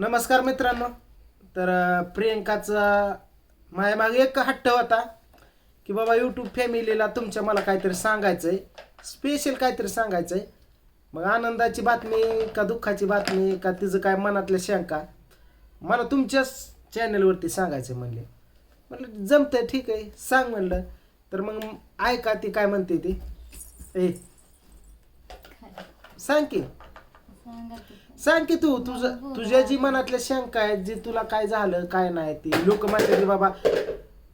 नमस्कार मित्रांनो. तर प्रियंकाचा माझ्या मागे एक हट्ट होता की बाबा यूट्यूब फॅमिलीला तुमच्या मला काहीतरी सांगायचं आहे स्पेशल काहीतरी सांगायचं आहे मग आनंदाची बातमी का दुःखाची बातमी का तिचं काय मनातल्या शंका मला तुमच्याच चॅनलवरती सांगायचं म्हणले. म्हणलं आहे ठीक आहे सांग म्हणलं. तर मग ऐका ती काय म्हणते ती. ए सांग की. सांगा की. तू तुझं तुझ्या जी मनातल्या शंका आहेत जी तुला काय झालं काय नाही ती लोक म्हणतात की बाबा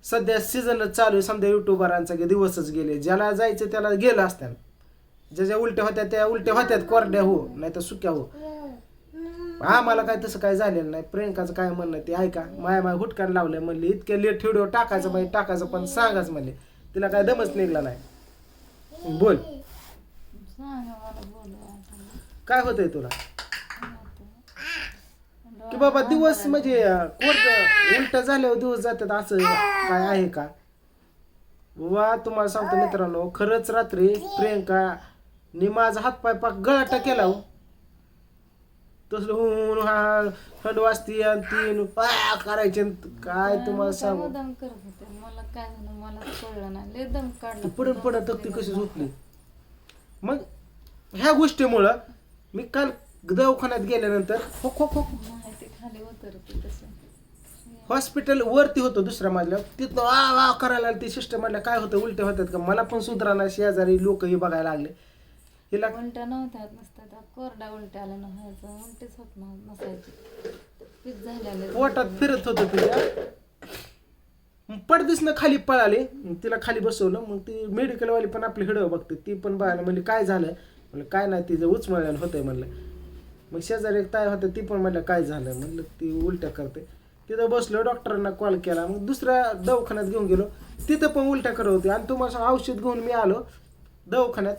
सध्या सीझनच चालू आहे समजा युट्यूबरांचा की दिवसच गेले. ज्याला जायचं त्याला गेलं असत्या ज्याच्या उलट्या होत्या त्या उलट्या होत्यात कोरड्या हो नाही तर सुक्या हो. आम्हाला काय तसं काय झालेलं नाही. प्रियंकाचं काय म्हणणं ते ऐका. माया माय हुटकान लावलं म्हणले इतके लेट व्हिडिओ टाकायचं म्हणजे टाकायचं पण सांगाच म्हणले. तिला काय दमच निघला नाही. बोल सांगा मला बोलवा आता. काय होतंय तुला? की बाबा दिवस म्हणजे कोर्ट उलट झाल्यावर दिवस जातात असं काय आहे का? बाबा तुम्हाला सांगतो मित्रांनो खरंच रात्री प्रियंका नि माझा हातपाय पाक गळाटा केला हो. तसलं हुन हा थंड वाजती आणि तीन करायचे काय तुम्हाला सांगू? मुद्दाम करत होते. मला काय झालं मला कळलं नाही. लय दम काढला पडत पडत ती कशी झोपली? मग ह्या गोष्टीमुळं मी काल दवाखान्यात गेल्यानंतर हो खो खो ते खाली उतरते तसं हॉस्पिटल वरती होतं दुसऱ्या मजल्यावर. तिथं वा वा करायला लागली. ती सिस्टम म्हणल्या काय होतं उलटे होतात का? मला पण सुधारणा शेजारी लोकही बघायला लागले. हिला उलट्या नव्हत्या नसत्या त्या कोरड्या उलट्या आल्या नव्हायचं उलटीच होत नसायची. झालेले. पोटात फिरत होतं तिच्या पडदिसनं खाली पळाली. तिला खाली बसवलं. मग ती मेडिकलवाली पण आपली हिडव बघते. ती पण बघायला म्हणली काय झालं? म्हणलं काय नाही तिचं उचमळल्यानं होतंय म्हणलं. मग शेजारी एक ताई होत्या ती पण म्हणलं काय झालं? म्हणलं ती उलट्या करते. तिथं बसलो डॉक्टरांना कॉल केला. मग दुसऱ्या दवाखान्यात घेऊन गेलो. तिथं पण उलट्या करत होती. आणि तुम्हाला औषध घेऊन मी आलो दवाखान्यात.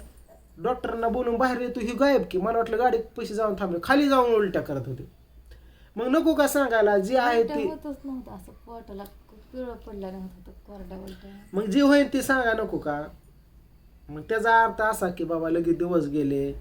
डॉक्टरांना बोलून बाहेर येतो ही गायब की. मला वाटलं गाडीत पैसे जाऊन थांबले. खाली जाऊन उलट्या करत होते. मग नको का सांगायला? जे आहे ती होतच नव्हतं. असं पोटाला पिवळं पडलेलं होतं. कोरड्या उलट्या. मग जे होईल ते सांगा नको का? मग त्याचा अर्थ असा की बाबा लगेच दिवस गेले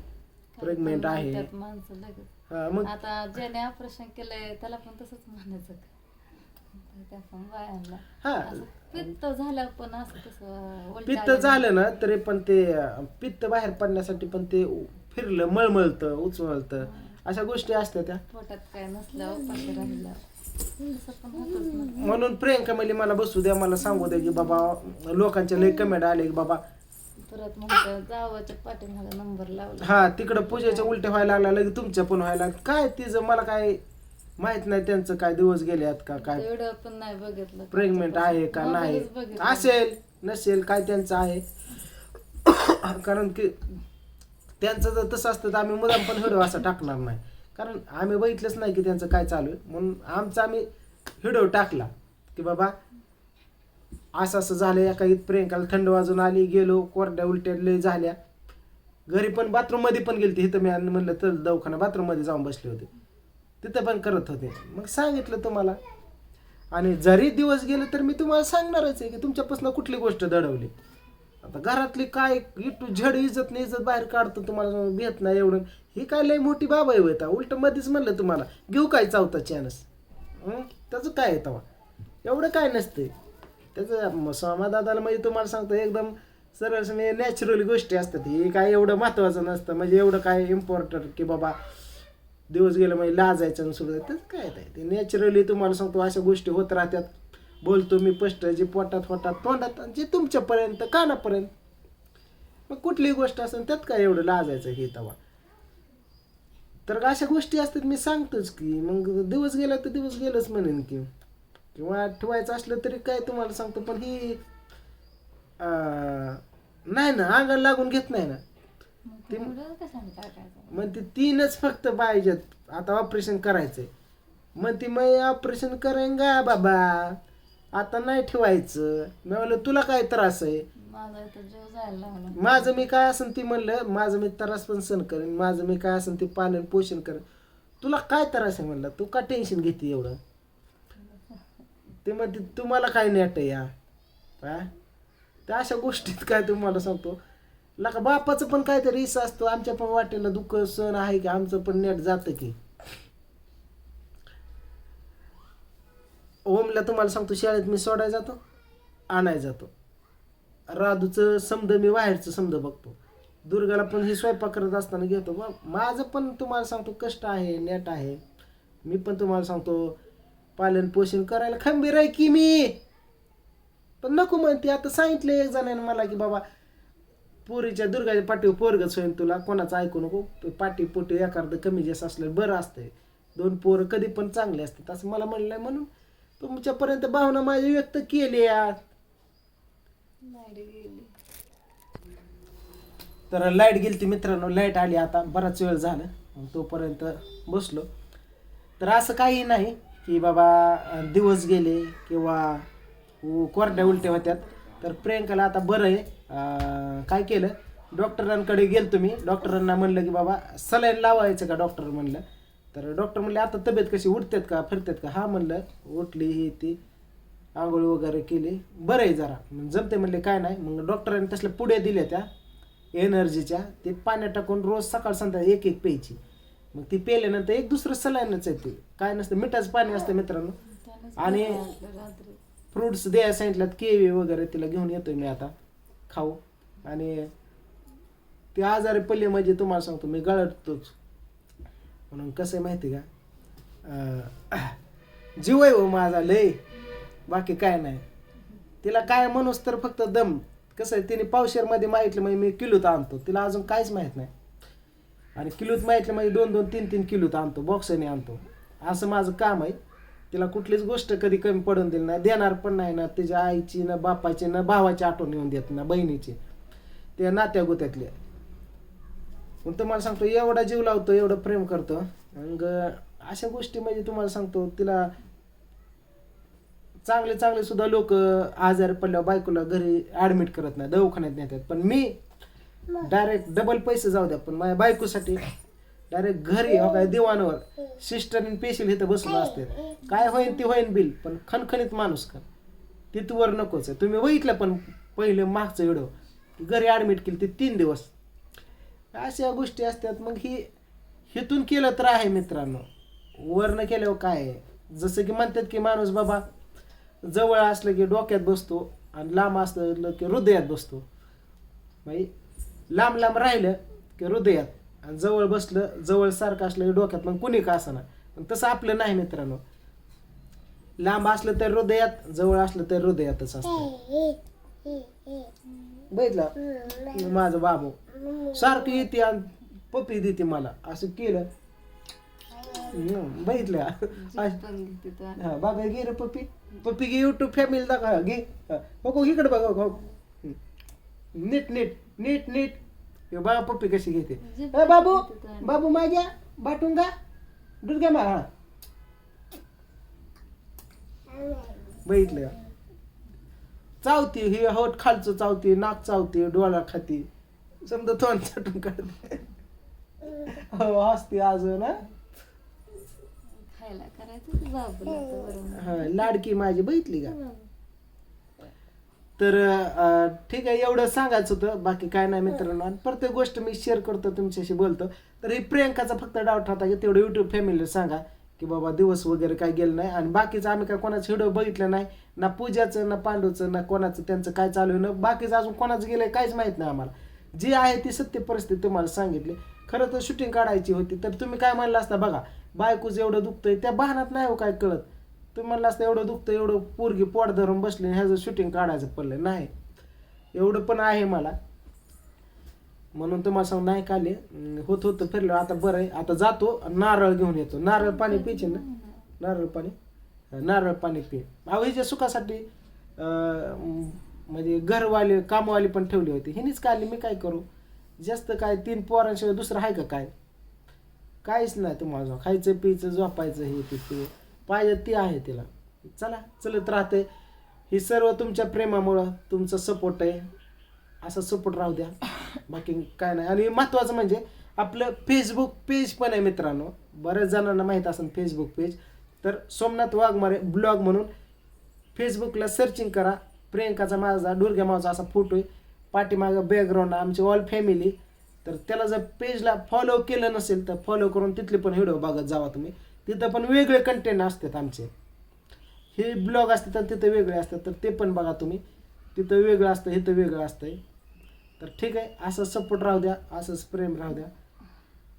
प्रेग्नेंट आहे. त्यात माणसं लगेच. हा, मग आता ज्याने ऑपरेशन केलंय त्याला पण तसंच म्हणायचं का? त्या पण बायांना. हा. असं पित्त झालं पण असं तसं उलट्या पित्त आल्या झालं ना तरी पण ते अं, पित्त बाहेर पडण्यासाठी पण ते उ- फिरलं मळमळतं उचमळतं. अशा गोष्टी असतात त्या. पोटात काय नसल्यावर उपाशी राहिलं तसं पण होतच ना. म्हणून प्रियंका म्हणजे मला बसू द्या मला सांगू द्या की बाबा लोकांचे लय कमेंट आले की बाबा परत म्हणतं जावाच्या पाठीमागे नंबर लावला. हा तिकडं पूजेच्या उलट्या व्हायला लागल्या लगेच तुमच्या पण व्हायला लागल्या. काय तिचं मला काय माहीत नाही त्यांचं काय दिवस गेले आहेत का काय. पण नाही बघितलं प्रेग्नेंट आहे का नाही? मोबाईलच बघितलं. असेल नसेल काय त्यांचं आहे. कारण की त्यांचं जर तसं असतं तर आम्ही मुलाम पण व्हिडिओ असा टाकणार नाही. कारण आम्ही बघितलंच नाही की त्यांचं काय चालू आहे. म्हणून आमचा आम्ही व्हिडिओ टाकला. की बाबा असं असं झालं एका ईद प्रियंकाला थंड वाजून आली गेलो कोरड्या उलट्या लय झाल्या. घरी पण बाथरूममध्ये पण गेली इथं मी आणि म्हणलं तर दवाखाना बाथरूममध्ये जाऊन बसले होते. तिथं पण करत होते. मग सांगितलं तुम्हाला. आणि जरी दिवस गेले तर मी तुम्हाला सांगणारच आहे की तुमच्यापासून कुठली गोष्ट दडवली. आता घरातली काय इटू झड इजत नाही इजत बाहेर काढतो तुम्हाला भेट नाही एवढं. ही काय लय मोठी बाबा आहे होता उलट मध्येच म्हणलं तुम्हाला घेऊ काय चावता चॅनस त्याचं काय आहे तेव्हा एवढं काय नसतंय. त्याचं स्वामा म्हणजे तुम्हाला सांगतो एकदम सरळ नॅचरल गोष्टी असतात ही. काय एवढं महत्त्वाचं नसतं. म्हणजे एवढं काय इम्पॉर्टंट की बाबा दिवस गेलं म्हणजे लाजायचं आणि सगळं तर काय ते? नॅचरली तुम्हाला सांगतो अशा गोष्टी होत राहतात. बोलतो मी स्पष्ट जे पोटात होतात तोंडात आणि जे तुमच्यापर्यंत कानापर्यंत. मग कुठलीही गोष्ट असेल त्यात काय एवढं लाजायचं हे तवा तर अशा गोष्टी असतात मी सांगतोच की. मग दिवस गेला तर दिवस गेलंच म्हणेन की. किंवा ठेवायचं असलं तरी काय तुम्हाला सांगतो पण ही नाही ना अंगाला लागून घेत नाही ना. मग ते मग ते तीनच फक्त पाहिजेत. आता ऑपरेशन करायचंय. मग ती मग ऑपरेशन करेंगा बाबा? आता नाही ठेवायचं. मी म्हणलं तुला काय त्रास आहे? माझा मी काय असेल ती म्हणलं माझं मी त्रास पण सहन करेन. माझं मी काय असेल ते पालन पोषण करेन. तुला काय त्रास आहे म्हणलं? तू का टेन्शन घेते एवढं? ते म्हणते तुम्हाला काय नेट आहे या काय त्या अशा गोष्टीत काय तुम्हाला सांगतो. लका बापाचं पण काहीतरी हिस्सा असतो. आमच्या पण वाटेला दुःख सण आहे की आमचं पण नेट जातं की. ओमला तुम्हाला सांगतो शाळेत मी सोडायला जातो आणायला जातो. राधूचं समद मी बाहेरचं समद बघतो. दुर्गाला पण हे स्वयंपाक करत असताना घेतो. बा माझं पण तुम्हाला सांगतो कष्ट आहे नेट आहे. मी पण तुम्हाला सांगतो पालन पोषण करायला खंबीर आहे की मी. पण नको म्हणते आता सांगितलं एक जणाने मला की बाबा पोरीच्या दुर्गाच्या पाठीवर पोरगच होईन तुला कोणाचं ऐकू नको पाठी पोटी एखादं कमी जास्त असलं बरं असतंय. दोन पोरं कधी पण चांगले असतात. असं मला म्हणलंय म्हणून तुमच्यापर्यंत भावना माझी व्यक्त केली तर लाइट गेली ती मित्रांनो लाइट आली आता बराच वेळ झाला तोपर्यंत बसलो. तर असं काही नाही. की बाबा दिवस गेले किंवा कोरड्या उलट्या होत्यात तर प्रियंकाला आता बरं आहे. काय केलं? डॉक्टरांकडे गेलो तुम्ही डॉक्टरांना म्हणलं की बाबा सलाईन लावायचं का डॉक्टर म्हणलं. तर डॉक्टर म्हणले आता तब्येत कशी? उठतात का? फिरतात का? हा म्हणलं उठली ही ती आंघोळ वगैरे केली. बरं आहे जरा. मग जमते म्हणले काय नाही. मग डॉक्टरांनी तसल्या पुढे दिल्या त्या एनर्जीच्या. ते पाण्यात टाकून रोज सकाळ संध्याकाळ एक एक प्यायची. मग ती पेल्यानंतर एक दुसरं सलाईनच आहे ते. काय नसतं मिठाचं पाणी असतं मित्रांनो. आणि- फ्रुट्स द्या सांगितल्यात केवी वगैरे तिला घेऊन येतोय मी आता. खाऊ. आणि ते आजारी पल्ले म्हणजे तुम्हाला सांगतो मी गळतोच. म्हणून कसं आहे माहिती का? जीव आहे हो माझा लय. बाकी काय नाही. तिला काय म्हणूस तर फक्त दम. कसं आहे तिने पावशेरमध्ये माहितलं म्हणजे मी किलोत आणतो. तिला अजून काहीच माहीत नाही. आणि किलोत माहितलं म्हणजे दोन दोन तीन तीन किलोत आणतो बॉक्सने आणतो. असं माझं काम आहे. तिला कुठलीच गोष्ट कधी कमी पडून दिली नाही देणार पण नाही ना तिच्या आईची ना बापाची ना भावाची आठवण येऊन देत ना बहिणीची. त्या नात्या गोत्यातल्या. पण तुम्हाला सांगतो एवढा जीव लावतो एवढं प्रेम करतो. मग अशा गोष्टी म्हणजे तुम्हाला सांगतो तिला चांगले चांगले सुद्धा लोक आजारी पडल्यावर बायकोला घरी ऍडमिट करत नाही दवाखान्यात नेतात. पण मी डायरेक्ट डबल पैसे जाऊ द्या पण माझ्या बायकोसाठी डायरेक्ट घरी हो काय दिवाणावर. सिस्टर आणि इथं बसून असते. काय होईन ते होईन बिल पण खणखणीत माणूस का? तिथवर नकोच आहे. तुम्ही बघितलं पण पहिले मागचं व्हिडिओ घरी ॲडमिट केली ते तीन दिवस. अशा गोष्टी असतात. मग ही हिथून केलं तर आहे मित्रांनो. वरनं केल्यावर काय आहे? जसं की म्हणतात की माणूस बाबा जवळ असलं की डोक्यात बसतो आणि लांब असलं की हृदयात बसतो. म्हणजे लांब लांब राहिलं की हृदयात आणि जवळ बसलं जवळ सारखं असलं की डोक्यात मग कुणी का असना. पण तसं आपलं नाही मित्रांनो. लांब असलं तर हृदयात जवळ असलं तर हृदयातच असतं. बघितलं? माझं बाबू. सारखं येते आणि पप्पी देते मला. असं केलं. बघितलं? हा बाबा घे रे पप्पी पप्पी घे युट्यूब फॅमिली दाखवा. घे. हा, बघू इकडे बघा हो. नीट नीट. नीट नीट. हे बघा पप्पी कशी घेते? ए बाबू बाबू माझ्या बाटुंगा? दूध घ्या मला बघितलं? चावती ही होट खालचं चावती नाक चावती डोळा खाती. समजा तोंड चटून काढते. हो हसते अजून हा, लाडकी माझी बघितली का? तर ठीक आहे एवढं सांगायचं होतं. बाकी काय नाही मित्रांनो. आणि प्रत्येक गोष्ट मी शेअर करतो तुमच्याशी बोलतो. तर ही प्रियंकाचा फक्त डाऊट होता की तेवढं युट्यूब फॅमिलीला सांगा की बाबा दिवस वगैरे काय गेलं नाही. आणि बाकीचं आम्ही काय कोणाचं व्हिडिओ बघितलं नाही ना पूजाचं ना पांडूचं ना कोणाचं त्यांचं काय चालू आहे ना बाकीचं अजून कोणाचं गेलंय काहीच माहीत नाही आम्हाला. जी आहे ती सत्य परिस्थिती तुम्हाला सांगितली. खरं तर शूटिंग काढायची होती. तर तुम्ही काय म्हणलं असता बघा बायकोच एवढं दुखतंय त्या बहानात नाही हो काय कळत. तुम्ही म्हणलं असतं एवढं दुखतं एवढं पोरगी पोट धरून बसले ह्याचं शूटिंग काढायचं पडलं नाही. एवढं पण आहे मला. म्हणून तुम्हाला सांग नाही काले. होत होतं फिरलं. आता बरं आहे. आता जातो नारळ घेऊन येतो. नारळ पाणी पिचे ना? नारळ पाणी? नारळ पाणी पि अहो हिच्या सुखासाठी म्हणजे घरवाले कामवाली पण ठेवली होती. हिनीच काली मी काय करू? जास्त काय तीन पोरांशिवाय दुसरं आहे का काय? काहीच नाही तुम्हाला खायचं पियचं झोपायचं हे तिथे पाहिजे ती आहे तिला. चला चलत राहते. ही सर्व तुमच्या प्रेमामुळं तुमचा सपोर्ट आहे. असा सपोर्ट राहू द्या. बाकी काय नाही. आणि महत्त्वाचं म्हणजे आपलं फेसबुक पेज पण आहे मित्रांनो. बऱ्याच जणांना माहीत असेल फेसबुक पेज तर सोमनाथ वाघमारे ब्लॉग म्हणून फेसबुकला सर्चिंग करा. प्रियंकाचा माझा दुर्गा मावचा असा फोटो आहे. पाठीमागं बॅकग्राऊंड आमची ऑल फॅमिली तर त्याला जर पेजला फॉलो केलं नसेल तर फॉलो करून तिथले पण व्हिडिओ बघत जावा तुम्ही. तिथं पण वेगळे कंटेंट असतात आमचे. हे ब्लॉग असतात आणि तिथं वेगळे असतात. तर ते पण बघा तुम्ही. तिथं वेगळं असतं इथं वेगळं असतंय. तर ठीक आहे. असं सपोर्ट राहू द्या. असंच प्रेम राहू द्या.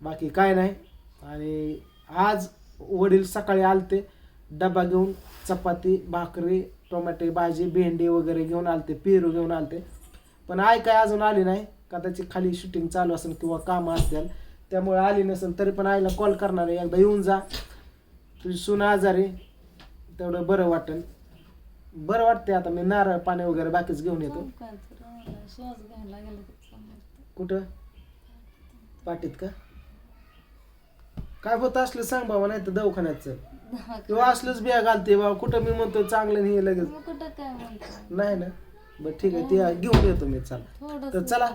बाकी काय नाही. आणि आज वडील सकाळी आलते. डबा घेऊन चपाती भाकरी टोमॅटो भाजी भेंडी वगैरे घेऊन आलते. पेरू घेऊन आलते. पण आई काय अजून आली नाही. कदाचित खाली शूटिंग चालू असेल किंवा कामं असतील. त्यामुळे आली नसेल तरी पण आईला कॉल करणार. आहे एकदा येऊन जा. तुझी सून आजारी तेवढं बरं वाटेल बरं वाटते आता मी नारळ पाणी वगैरे बाकीच घेऊन येतो. श्वास घ्यायला गेलं समजतं. कुठं? पाटीत का? काय होत असलं सांग बाबा नाही तर दवाखान्यात चल. किंवा असलंच बिया घालते बाबा कुठं मी म्हणतो चांगलं नाही हे लगेच. मग कुठं काय म्हणतो नाही ना? बरं ठीक आहे ते घेऊन येतो मी चल. तर चला.